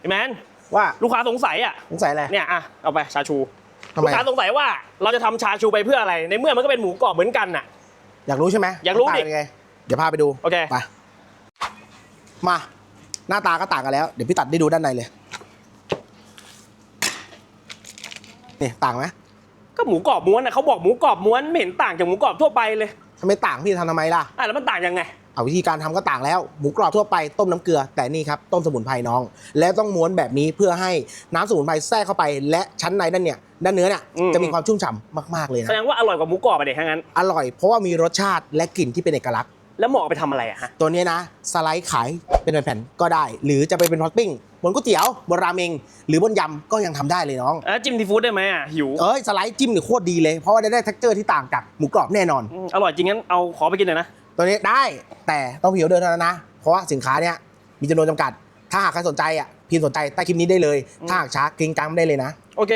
ไอ้แมนว่าลูกค้าสงสัยอะสงสัยอะไรเนี่ยอะเอาไปชาชูทำลูไมกค้าสงสัยว่าเราจะทำชาชูไปเพื่ออะไร ในเมื่อมันก็เป็นหมูกรอบเหมือนกันน่ะ อยากรู้ใช่ไหมอยากรู้ดิต่งนไงเดี๋ยวพาไปดูโอเคไปมา หน้าตาก็ต่างกันแล้ว เดี๋ยวพี่ตัดได้ดูด้านในเลยนี่ต่างไหมก็หมูกรอบม้วนน่ะเขาบอกหมูกรอบม้วนไม่เห็นต่างจากหมูกรอบทั่วไปเลยทำไมต่างพี่ทำทำไมล่ะอะแล้วมันต่างยังไง เอาวิธีการทำก็ต่างแล้ว หมูกรอบทั่วไปต้มน้ำเกลือ แต่นี่ครับต้มสมุนไพรน้อง แล้วต้องม้วนแบบนี้เพื่อให้น้ำสมุนไพรแทรกเข้าไป และชั้นในด้านเนี่ยด้านเนื้อเนี่ยอืมจะมีความชุ่มฉ่ำมากๆเลยแสนะดงว่าอร่อยกว่าหมูกรอบไปเด็กทั้งนั้นอร่อยเพราะว่ามีรสชาติและกลิ่นที่เป็นเอกลักษณ์แล้วเหมาะเอาไปทำอะไรอะฮะตัวนี้นะสไลด์ขายเป็นแผ่นๆก็ได้ หรือจะไปเป็นท็อปปิ้งบนก๋วยเตี๋ยวบนราเมง หรือบนยำก็ยังทำได้เลยน้องอะจิ้มซีฟู้ดได้ไหมอะหิวเอ้ยสไลด์จิ้มเนี่ยโคตรดีเลยเพราะว่าได้ได้ t e x t อร์ที่ต่างจากหมูกรอบแน่นอนอืมอร่อยจริงงั้นเอาขอไปกินหน่อยนะ ตัวนี้ได้แต่ต้องพิมพ์ออเดินเท่านั้นนะ เพราะว่าสินค้าเนี้ยมีจำนวนจำกัด ถ้าหากใครสนใจอะพิมพ์สนใจใต้คลิปนี้ได้เลย ถ้าหากช้ากริ้งกังได้เลยนะ โอเค